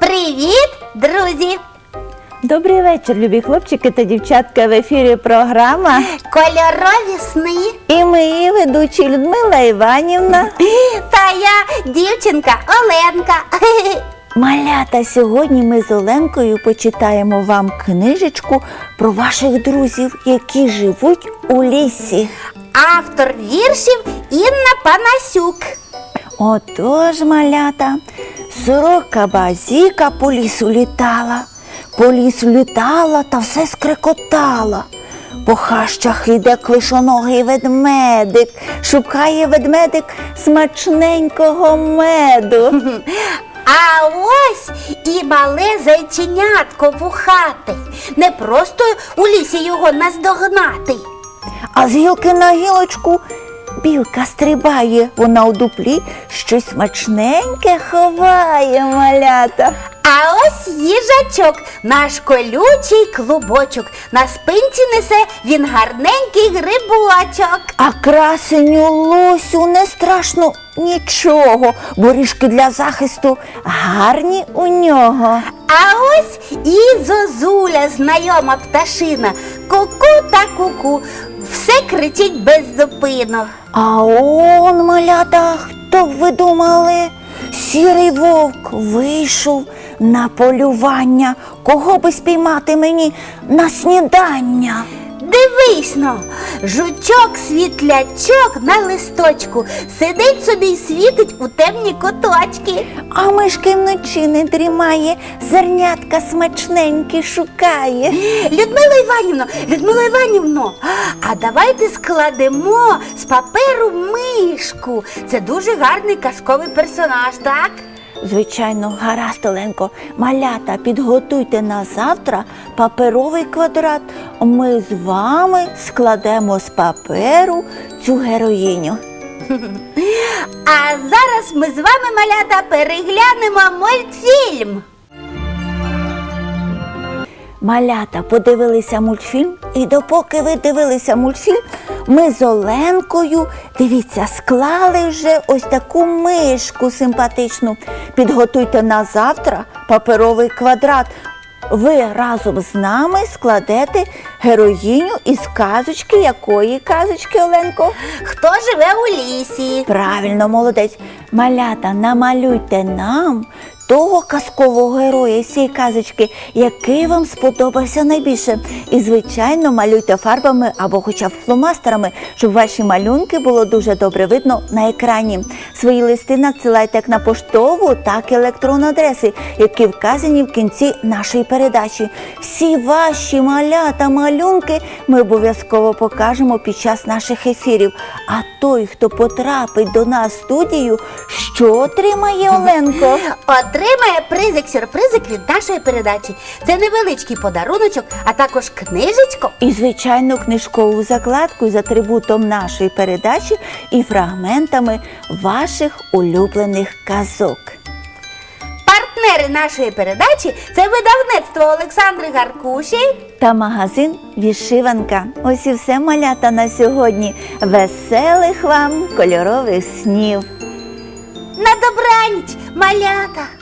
Привіт, друзі! Добрий вечір, любі хлопчики та дівчатка. В ефірі програма. Кольорові сни. І ми її ведучі Людмила Іванівна. Та я дівчинка Оленка. Малята, сьогодні ми з Оленкою почитаємо вам книжечку про ваших друзів, які живуть у лісі. Автор віршів Інна Панасюк. Отож, малята, сорока базіка по лісу літала, по лісу літала та все скрикотала. По хащах іде клишоногий ведмедик, шукає ведмедик смачненького меду. А ось і мале зайченятко вухати. Не просто у лісі його наздогнати. А з гілки на гілочку білка стрибає, вона у дуплі щось смачненьке ховає малята. А ось їжачок, наш колючий клубочок. На спинці несе він гарненький грибочок. А красеню лосю не страшно нічого, бо ріжки для захисту гарні у нього. А ось і зозуля, знайома пташина. Ку-ку та ку-ку. Все кричить без зупинок. А он, малята, хто б ви думали? Сірий вовк вийшов на полювання. Кого би спіймати мені на снідання? Дивись но, жучок світлячок на листочку сидить собі й світить у темні куточки. А мишки вночі не дрімає, зернятка смачненькі шукає. Людмила Іванівно, Людмила Іванівно, а давайте складемо з паперу мишку. Це дуже гарний казковий персонаж, так? Звичайно, гаразд, Оленко. Малята, підготуйте на завтра паперовий квадрат. Ми з вами складемо з паперу цю героїню. А зараз ми з вами, малята, переглянемо мультфільм. Малята подивилися мультфільм, і допоки ви дивилися мультфільм, ми з Оленкою, дивіться, склали вже ось таку мишку симпатичну. Підготуйте на завтра паперовий квадрат. Ви разом з нами складете героїню із казочки. Якої казочки, Оленко? Хто живе у лісі? Правильно, молодець. Малята, намалюйте нам того казкового героя цієї казочки, який вам сподобався найбільше. І, звичайно, малюйте фарбами або хоча б фломастерами, щоб ваші малюнки було дуже добре видно на екрані. Свої листи надсилайте як на поштову, так і електронну адреси, які вказані в кінці нашої передачі. Всі ваші малята, малюнки ми обов'язково покажемо під час наших ефірів. А той, хто потрапить до нас в студію, що отримає Оленко? призик-сюрпризик від нашої передачі. Це невеличкий подаруночок, а також книжечко. І, звичайно, книжкову закладку з атрибутом нашої передачі і фрагментами ваших улюблених казок. Партнери нашої передачі це видавництво Олександри Гаркуші. Та магазин Вішиванка. Ось і все малята на сьогодні. Веселих вам кольорових снів! На добраніч, малята!